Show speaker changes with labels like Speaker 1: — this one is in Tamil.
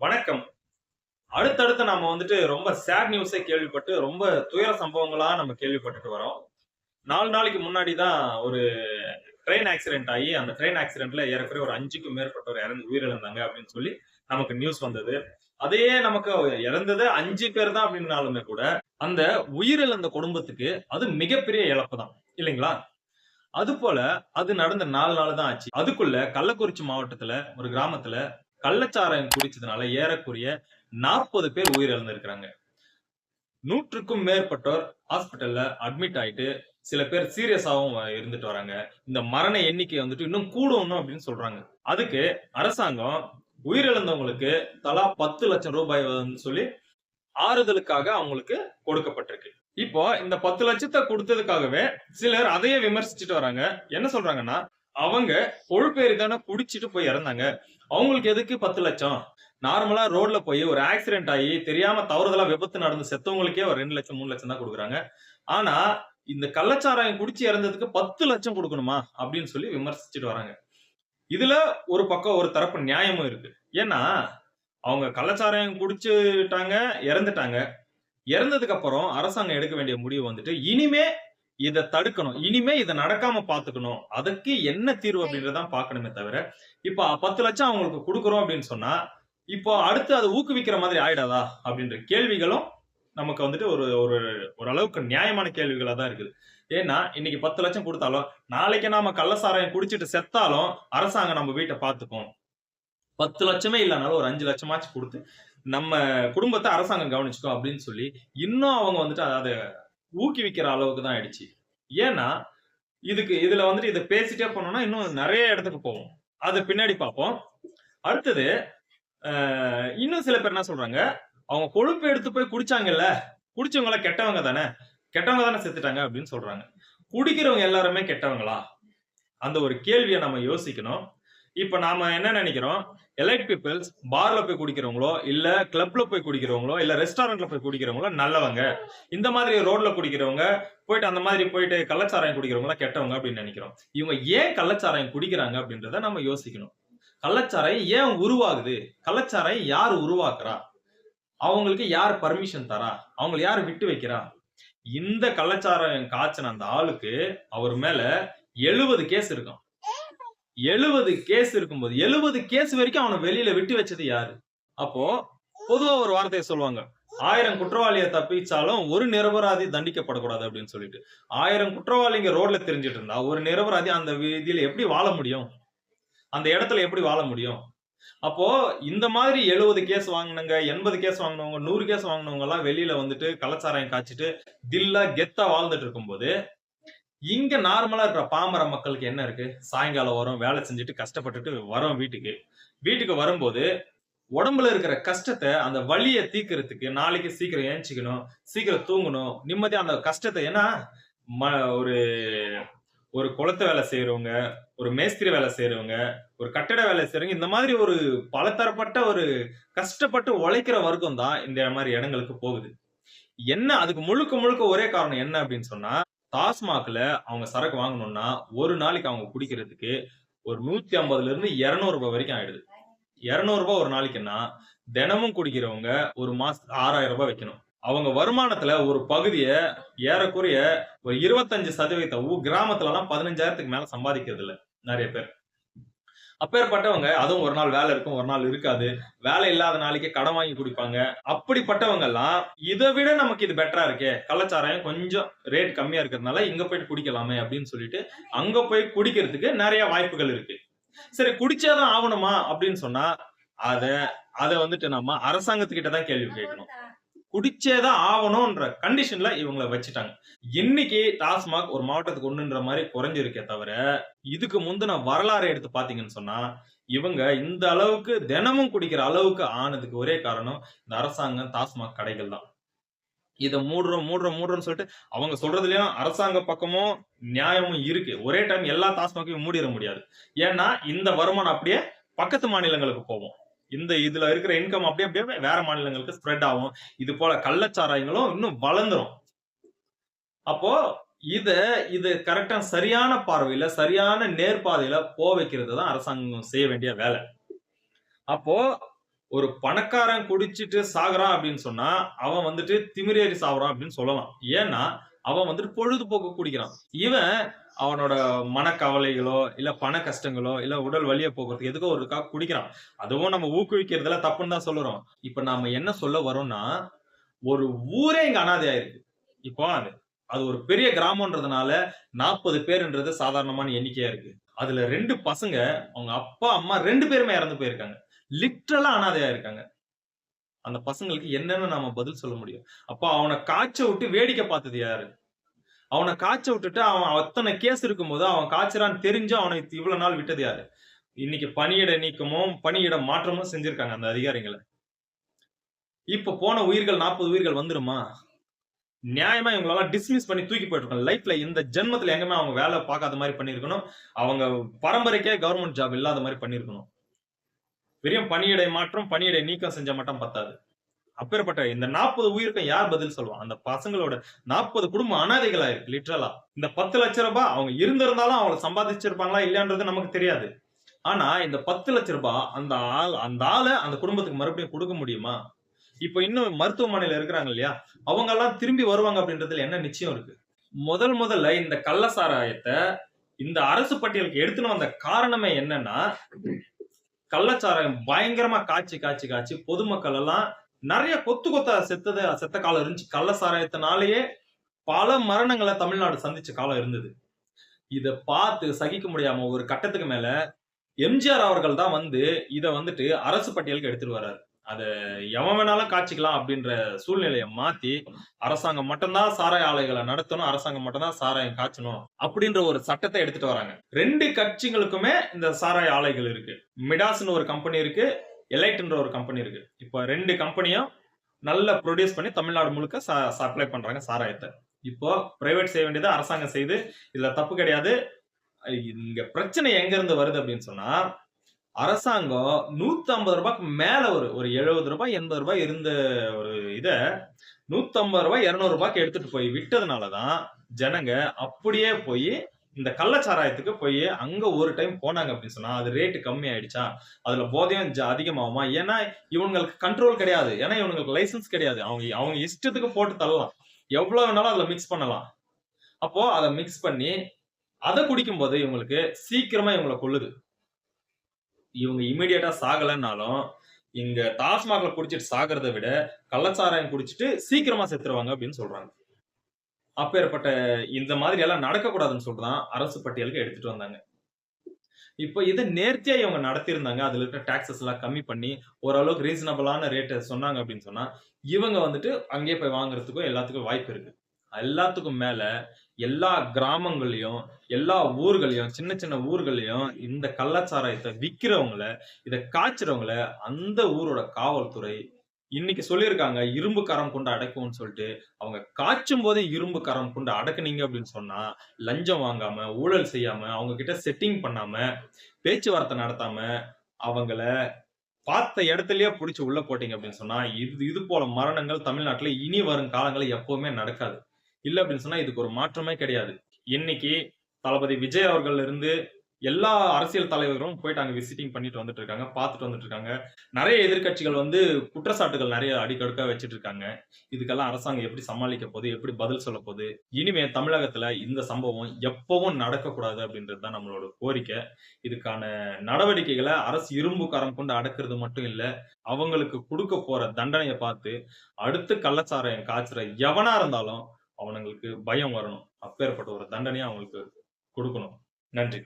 Speaker 1: வணக்கம். அடுத்தடுத்து நம்ம வந்துட்டு ரொம்ப சேட் நியூஸே கேள்விப்பட்டு ரொம்ப துயர சம்பவங்களா நம்ம கேள்விப்பட்டுட்டு வரோம். நாலு நாளைக்கு முன்னாடி தான் ஒரு ட்ரெயின் ஆக்சிடென்ட் ஆகி அந்த ட்ரெயின் ஆக்சிடென்ட்ல ஏறக்குறைய ஒரு அஞ்சுக்கும் மேற்பட்டவர் இறந்து உயிரிழந்தாங்க அப்படின்னு சொல்லி நமக்கு நியூஸ் வந்தது. அதே நமக்கு இறந்தது அஞ்சு பேர் தான் அப்படின்னாலுமே கூட அந்த உயிரிழந்த குடும்பத்துக்கு அது மிகப்பெரிய இழப்பு தான். இல்லைங்களா? அது போல அது நடந்த நாலு நாள் தான் ஆச்சு. அதுக்குள்ள கள்ளக்குறிச்சி மாவட்டத்துல ஒரு கிராமத்துல கள்ளச்சாராயம் குடிச்சதுனால ஏறக்குறைய நாற்பது பேர் உயிரிழந்திருக்கிறாங்க. நூற்றுக்கும் மேற்பட்டோர் ஹாஸ்பிட்டல்ல அட்மிட் ஆயிட்டு சில பேர் சீரியஸாவும் இருந்துட்டு வராங்க. இந்த மரண எண்ணிக்கை வந்துட்டு இன்னும் கூடணும் அப்படின்னு சொல்றாங்க. அதுக்கு அரசாங்கம் உயிரிழந்தவங்களுக்கு தலா பத்து லட்சம் ரூபாய் சொல்லி ஆறுதலுக்காக அவங்களுக்கு கொடுக்கப்பட்டிருக்கு. இப்போ இந்த பத்து லட்சத்தை கொடுத்ததுக்காகவே சிலர் அதையே விமர்சிச்சுட்டு வராங்க. என்ன சொல்றாங்கன்னா அவங்க கொழுப்பேறி தானே குடிச்சிட்டு போய் இறந்தாங்க. அவங்களுக்கு எதுக்கு பத்து லட்சம்? நார்மலா ரோட்ல போய் ஒரு ஆக்சிடென்ட் ஆகி தெரியாம தவறுதலா விபத்து நடந்து செத்தவங்களுக்கே ஒரு ரெண்டு லட்சம் மூணு லட்சம் தான் கொடுக்குறாங்க. ஆனா இந்த கள்ளச்சாராயம் குடிச்சு இறந்ததுக்கு பத்து லட்சம் கொடுக்கணுமா? அப்படின்னு சொல்லி விமர்சிச்சுட்டு வராங்க. இதுல ஒரு பக்கம் ஒரு தரப்பு நியாயமும் இருக்கு. ஏன்னா அவங்க கள்ளச்சாராயம் குடிச்சுட்டாங்க இறந்துட்டாங்க. இறந்ததுக்கு அப்புறம் அரசாங்கம் எடுக்க வேண்டிய முடிவு வந்துட்டு இனிமே இதை தடுக்கணும். இனிமே இதை நடக்காம பாத்துக்கணும் அதுக்கு என்ன தீர்வு அப்படின்றதான் பார்க்கணுமே தவிர இப்போ பத்து லட்சம் அவங்களுக்கு கொடுக்குறோம் அப்படின்னு சொன்னா இப்போ அடுத்து அதை ஊக்குவிக்கிற மாதிரி ஆயிடாதா அப்படின்ற கேள்விகளும் நமக்கு வந்துட்டு ஒரு ஒரு ஓரளவுக்கு நியாயமான கேள்விகளா தான் இருக்குது. ஏன்னா இன்னைக்கு பத்து லட்சம் கொடுத்தாலும் நாளைக்கு நாம கள்ளசாராயம் குடிச்சிட்டு செத்தாலும் அரசாங்கம் நம்ம வீட்டை பார்த்துக்கும். பத்து லட்சமே இல்லைனாலும் ஒரு அஞ்சு லட்சமாச்சும் கொடுத்து நம்ம குடும்பத்தை அரசாங்கம் கவனிச்சுக்கோ அப்படின்னு சொல்லி இன்னும் அவங்க வந்துட்டு அதை ஊக்குவிக்கிற அளவுக்கு தான் ஆயிடுச்சு. ஏன்னா இதுக்கு இதுல வந்துட்டு இதை பேசிட்டே போனோம்னா இன்னும் நிறைய இடத்துக்கு போவோம். அது பின்னாடி பார்ப்போம். அடுத்தது இன்னும் சில பேர் என்ன சொல்றாங்க? அவங்க கொழுப்பு எடுத்து போய் குடிச்சாங்கல்ல குடிச்சவங்கள கெட்டவங்க தானே? கெட்டவங்க தானே செத்துட்டாங்க அப்படின்னு சொல்றாங்க. குடிக்கிறவங்க எல்லாருமே கெட்டவங்களா? அந்த ஒரு கேள்வியை நம்ம யோசிக்கணும். இப்ப நாம என்ன நினைக்கிறோம்? எலைட் பீப்புள்ஸ் பார்ல போய் குடிக்கிறவங்களோ இல்ல கிளப்ல போய் குடிக்கிறவங்களோ இல்ல ரெஸ்டாரண்ட்ல போய் குடிக்கிறவங்களோ நல்லவங்க. இந்த மாதிரி ரோட்ல குடிக்கிறவங்க போயிட்டு அந்த மாதிரி போயிட்டு கள்ளச்சாராயம் குடிக்கிறவங்களா கெட்டவங்க அப்படின்னு நினைக்கிறோம். இவங்க ஏன் கள்ளச்சாராயம் குடிக்கிறாங்க அப்படின்றத நம்ம யோசிக்கணும். கள்ளச்சாராயம் ஏன் உருவாகுது? கள்ளச்சாராயம் யார் உருவாக்குறா? அவங்களுக்கு யார் பர்மிஷன் தரா? அவங்களை யார் விட்டு வைக்கிறா? இந்த கள்ளச்சாராயம் காய்ச்சின அந்த ஆளுக்கு அவர் மேல எழுபது கேஸ் இருக்கும். எழுபது கேஸ் இருக்கும்போது எழுபது கேஸ் வரைக்கும் அவனை வெளியில விட்டு வச்சது யாரு? அப்போ பொதுவா ஒரு வார்த்தையை சொல்லுவாங்க. ஆயிரம் குற்றவாளியை தப்பிச்சாலும் ஒரு நிரபராதி தண்டிக்கப்படக்கூடாது அப்படின்னு சொல்லிட்டு. ஆயிரம் குற்றவாளிங்க ரோட்ல தெரிஞ்சிட்டு இருந்தா ஒரு நிரபராதி அந்த வீதியில எப்படி வாழ முடியும்? அந்த இடத்துல எப்படி வாழ முடியும்? அப்போ இந்த மாதிரி எழுபது கேஸ் வாங்கினவங்க எண்பது கேஸ் வாங்கினவங்க நூறு கேஸ் வாங்கினவங்க எல்லாம் வெளியில வந்துட்டு கலாச்சாரம் காய்ச்சிட்டு தில்லா கெத்தா வாழ்ந்துட்டு இருக்கும்போது இங்க நார்மலா இருக்கிற பாமர மக்களுக்கு என்ன இருக்கு? சாயங்காலம் வரோம் வேலை செஞ்சுட்டு கஷ்டப்பட்டுட்டு வரோம் வீட்டுக்கு. வீட்டுக்கு வரும்போது உடம்புல இருக்கிற கஷ்டத்தை அந்த வழியை தீக்கிறதுக்கு நாளைக்கு சீக்கிரம் ஏஞ்சிக்கணும் சீக்கிரம் தூங்கணும் நிம்மதியா அந்த கஷ்டத்தை ஏன்னா ம ஒரு ஒரு குளத்து வேலை செய்யறவங்க ஒரு மேஸ்திரி வேலை செய்யறவங்க ஒரு கட்டட வேலை செய்யறவங்க இந்த மாதிரி ஒரு பலதரப்பட்ட ஒரு கஷ்டப்பட்டு உழைக்கிற வர்க்கம் தான் இந்த மாதிரி இடங்களுக்கு போகுது. என்ன அதுக்கு முழுக்க முழுக்க ஒரே காரணம் என்ன அப்படின்னு சொன்னா டாஸ்மாக்ல அவங்க சரக்கு வாங்கணும்னா ஒரு நாளைக்கு அவங்க குடிக்கிறதுக்கு ஒரு நூத்தி ஐம்பதுல இருந்து இருநூறு ரூபாய் வரைக்கும் ஆயிடுது. இருநூறு ரூபாய் ஒரு நாளைக்குன்னா தினமும் குடிக்கிறவங்க ஒரு மாசத்துக்கு ஆறாயிரம் ரூபாய் வைக்கணும். அவங்க வருமானத்துல ஒரு பகுதியை ஏறக்குறைய ஒரு இருபத்தஞ்சு சதவீதத்தை கிராமத்துல எல்லாம் பதினஞ்சாயிரத்துக்கு மேல சம்பாதிக்கிறது இல்ல நிறைய பேர். அப்பேற்பட்டவங்க அதுவும் ஒரு நாள் வேலை இருக்கும் ஒரு நாள் இருக்காது. வேலை இல்லாத நாளைக்கு கடன் வாங்கி குடிப்பாங்க. அப்படிப்பட்டவங்க எல்லாம் இதை விட நமக்கு இது பெட்டரா இருக்கே. கள்ளச்சாராயம் கொஞ்சம் ரேட் கம்மியா இருக்கிறதுனால இங்க போயிட்டு குடிக்கலாமே அப்படின்னு சொல்லிட்டு அங்க போய் குடிக்கிறதுக்கு நிறைய வாய்ப்புகள் இருக்கு. சரி குடிச்சாதான் ஆகணுமா அப்படின்னு சொன்னா அத அதை வந்துட்டு நம்ம அரசாங்கத்துக்கிட்ட தான் கேள்வி கேட்கணும். குடிச்சேதான் ஆகணும்ன்ற கண்டிஷன்ல இவங்கள வச்சுட்டாங்க. இன்னைக்கு டாஸ்மாக் ஒரு மாவட்டத்துக்கு ஒண்ணுன்ற மாதிரி குறைஞ்சிருக்கே தவிர இதுக்கு முந்தின வரலாறு எடுத்து பாத்தீங்கன்னு சொன்னா இவங்க இந்த அளவுக்கு தினமும் குடிக்கிற அளவுக்கு ஆனதுக்கு ஒரே காரணம் இந்த அரசாங்கம் டாஸ்மாக் கடைகள் தான். இதை மூடுறோம் மூடுறோம் மூடுறோம்னு சொல்லிட்டு அவங்க சொல்றதுலயும் அரசாங்க பக்கமும் நியாயமும் இருக்கு. ஒரே டைம் எல்லா டாஸ்மாக்கையும் மூடிட முடியாது. ஏன்னா இந்த வருமானம் அப்படியே பக்கத்து மாநிலங்களுக்கு போவோம் இந்த இதுல இருக்கிற இன்கம் அப்படியே அப்படியே வேற மாநிலங்களுக்கு ஸ்ப்ரெட் ஆகும். இது போல கள்ளச்சாராயங்களும் இன்னும் வளர்ந்துரும். அப்போ இத இது கரெக்டா சரியான பார்வையில சரியான நேர்பாதையில போ வைக்கிறது தான் அரசாங்கம் செய்ய வேண்டிய வேலை. அப்போ ஒரு பணக்காரன் குடிச்சிட்டு சாகுறான் அப்படின்னு சொன்னா அவன் வந்துட்டு திமிரேறி சாகுறான் அப்படின்னு சொல்லலாம். ஏன்னா அவன் வந்துட்டு பொழுதுபோக்கு குடிக்கிறான். இவன் அவனோட மனக்கவலைகளோ இல்ல பண கஷ்டங்களோ இல்ல உடல் வழிய போக்குறதுக்கு எதுக்கோ ஒருக்கா குடிக்கிறான். அதுவும் நம்ம ஊக்குவிக்கிறதுல தப்புன்னு தான் சொல்லுறோம். இப்ப நாம என்ன சொல்ல வரோம்னா ஒரு ஊரே இங்க அனாதையா இருக்கு இப்போ அது அது ஒரு பெரிய கிராமம்ன்றதுனால நாற்பது பேருன்றது சாதாரணமான எண்ணிக்கையா இருக்கு. அதுல ரெண்டு பசங்க அவங்க அப்பா அம்மா ரெண்டு பேருமே இறந்து போயிருக்காங்க. லிட்ரலா அனாதையா இருக்காங்க. அந்த பசங்களுக்கு என்னன்னு நாம பதில் சொல்ல முடியும். அப்போ அவனை காய்ச்ச விட்டு வேடிக்கை பார்த்தது யாரு? அவனை காய்ச்ச விட்டுட்டு அவன் அத்தனை கேஸ் இருக்கும்போது அவன் காய்ச்சறான்னு தெரிஞ்சு அவனை இவ்வளவு நாள் விட்டது யாரு? இன்னைக்கு பணியிட நீக்கமும் பணியிட மாற்றமும் செஞ்சிருக்காங்க அந்த அதிகாரிகளை இப்ப போன உயிர்கள் நாற்பது உயிர்கள் வந்துருமா? நியாயமா இவங்களெல்லாம் டிஸ்மிஸ் பண்ணி தூக்கி போயிட்டு லைஃப்ல இந்த ஜென்மத்துல எங்கேயுமே அவங்க வேலை பார்க்காத மாதிரி பண்ணிருக்கணும் அவங்க பரம்பரைக்கே கவர்மெண்ட் ஜாப் இல்லாத மாதிரி பண்ணிருக்கணும் வெறும் பணியிடை மாற்றம் பணியிடை நீக்கம் செஞ்ச மட்டும் பத்தாது. அப்பேற்பட்ட இந்த நாற்பது உயிருக்கும் யார் பதில் சொல்லுவான் அந்த பசங்களோட நாற்பது குடும்பம் அனாதைகளா இருக்கு லிட்ரலா இந்த பத்து லட்ச ரூபாய் அவங்க இருந்திருந்தாலும் அவங்க சம்பாதிச்சிருப்பாங்களா இல்லையான்றது நமக்கு தெரியாது. ஆனா இந்த பத்து லட்ச ரூபாய் அந்த ஆள் அந்த ஆளை அந்த குடும்பத்துக்கு மறுபடியும் கொடுக்க முடியுமா? இப்ப இன்னும் மருத்துவமனையில இருக்கிறாங்க இல்லையா? அவங்க எல்லாம் திரும்பி வருவாங்க அப்படின்றதுல என்ன நிச்சயம் இருக்கு? முதல் முதல்ல இந்த கள்ள சாராயத்தை இந்த அரசு பட்டியலுக்கு எடுத்துன்னு வந்த காரணமே என்னன்னா கள்ளச்சாராயம் பயங்கரமா காய்ச்சி காய்ச்சி காய்ச்சி பொதுமக்கள் எல்லாம் நிறைய கொத்து கொத்த செத்தது செத்த காலம் இருந்துச்சு. கள்ள சாராயத்தினாலேயே பல மரணங்களை தமிழ்நாடு சந்திச்ச காலம் இருந்தது. இத பார்த்து சகிக்க முடியாம ஒரு கட்டத்துக்கு மேல எம்ஜிஆர் அவர்கள் தான் வந்து இதை வந்துட்டு அரசு பட்டியலுக்கு எடுத்துட்டு வர்றாரு. அதை எவன் வேணாலும் காய்ச்சிக்கலாம் அப்படின்ற சூழ்நிலையை மாத்தி அரசாங்கம் மட்டும்தான் சாராய ஆலைகளை நடத்தணும் அரசாங்கம் மட்டும்தான் சாராயம் காய்ச்சணும் அப்படின்ற ஒரு சட்டத்தை எடுத்துட்டு வராங்க. ரெண்டு கட்சிகளுக்குமே இந்த சாராய ஆலைகள் இருக்கு. மிடாஸ்னு ஒரு கம்பெனி இருக்கு எலைட்ன்ற ஒரு கம்பெனி இருக்கு. இப்போ ரெண்டு கம்பெனியும் நல்ல ப்ரொடியூஸ் பண்ணி தமிழ்நாடு முழுக்க சப்ளை பண்றாங்க சாராயத்தை. இப்போ பிரைவேட் செய்ய வேண்டியது அரசாங்கம் செய்து இதுல தப்பு கிடையாது. இங்க பிரச்சனை எங்க இருந்து வருது அப்படின்னு சொன்னா அரசாங்கம் நூத்தி ஐம்பது ரூபாய்க்கு மேல ஒரு ஒரு எழுபது ரூபாய் எண்பது ரூபாய் இருந்த ஒரு இத நூத்தி ஐம்பது ரூபாய் இருநூறு ரூபாய்க்கு எடுத்துட்டு போய் விட்டதுனாலதான் ஜனங்க அப்படியே போய் இந்த கள்ளச்சாராயத்துக்கு போய் அங்க ஒரு டைம் போனாங்க அப்படின்னு சொன்னா அது ரேட்டு கம்மி ஆயிடுச்சா அதுல போதையும் அதிகமாகுமா? ஏன்னா இவங்களுக்கு கண்ட்ரோல் கிடையாது. ஏன்னா இவங்களுக்கு லைசன்ஸ் கிடையாது. அவங்க அவங்க இஷ்டத்துக்கு போட்டு தள்ளலாம். எவ்வளவு வேணாலும் அதுல மிக்ஸ் பண்ணலாம். அப்போ அதை மிக்ஸ் பண்ணி அதை குடிக்கும்போது இவங்களுக்கு சீக்கிரமா இவங்களை கொள்ளுது இவங்க இமீடியட்டா சாகலைன்னாலும் இங்க டாஸ்மாக்ல குடிச்சிட்டு சாகிறத விட கள்ளச்சாராயம் குடிச்சிட்டு சீக்கிரமா செத்துருவாங்க அப்படின்னு சொல்றாங்க. அப்பேற்பட்ட இந்த மாதிரி எல்லாம் நடக்கக்கூடாதுன்னு சொல்றதான் அரசு பட்டியலுக்கு எடுத்துட்டு வந்தாங்க. இப்போ இதை நேர்த்தியா இவங்க நடத்தியிருந்தாங்க. அதுல இருக்க டாக்ஸஸ் எல்லாம் கம்மி பண்ணி ஓரளவுக்கு ரீசனபிளான ரேட்டை சொன்னாங்க அப்படின்னு சொன்னா இவங்க வந்துட்டு அங்கேயே போய் வாங்குறதுக்கும் எல்லாத்துக்கும் வாய்ப்பு இருக்கு. எல்லாத்துக்கும் மேல எல்லா கிராமங்களையும் எல்லா ஊர்களையும் சின்ன சின்ன ஊர்களையும் இந்த கள்ளச்சாராயத்தை விற்கிறவங்கள இதை காய்ச்சறவங்கள அந்த ஊரோட காவல்துறை இன்னைக்கு சொல்லியிருக்காங்க இரும்பு கரம் கொண்டு அடைக்கும்னு சொல்லிட்டு. அவங்க காய்ச்சும் போதே இரும்பு கரம் கொண்டு அடக்குனீங்க அப்படின்னு சொன்னா லஞ்சம் வாங்காம ஊழல் செய்யாம அவங்க கிட்ட செட்டிங் பண்ணாம பேச்சுவார்த்தை நடத்தாம அவங்கள பார்த்த இடத்துலயே புடிச்சு உள்ள போட்டீங்க அப்படின்னு சொன்னா இது இது போல மரணங்கள் தமிழ்நாட்டுல இனி வரும் காலங்களில் எப்பவுமே நடக்காது. இல்லை அப்படின்னு சொன்னா இதுக்கு ஒரு மாற்றமே கிடையாது. இன்னைக்கு தளபதி விஜய் அவர்கள் இருந்து எல்லா அரசியல் தலைவர்களும் போயிட்டு அங்க விசிட்டிங் பண்ணிட்டு வந்துட்டு இருக்காங்க பார்த்துட்டு வந்துட்டு இருக்காங்க. நிறைய எதிர்க்கட்சிகள் வந்து குற்றச்சாட்டுகள் நிறைய அடிக்கடுக்கா வச்சுட்டு இருக்காங்க. இதுக்கெல்லாம் அரசாங்கம் எப்படி சமாளிக்க போகுது எப்படி பதில் சொல்ல போகுது? இனிமே தமிழகத்துல இந்த சம்பவம் எப்பவும் நடக்கக்கூடாது அப்படின்றது தான் நம்மளோட கோரிக்கை. இதுக்கான நடவடிக்கைகளை அரசு இரும்பு கரம் கொண்டு அடக்கிறது மட்டும் இல்ல அவங்களுக்கு கொடுக்க போற தண்டனையை பார்த்து அடுத்து கள்ளச்சாராயம் காய்ச்சுற எவனா இருந்தாலும் அவனுங்களுக்கு பயம் வரணும். அப்பேற்பட்ட ஒரு தண்டனையை அவங்களுக்கு கொடுக்கணும். நன்றி.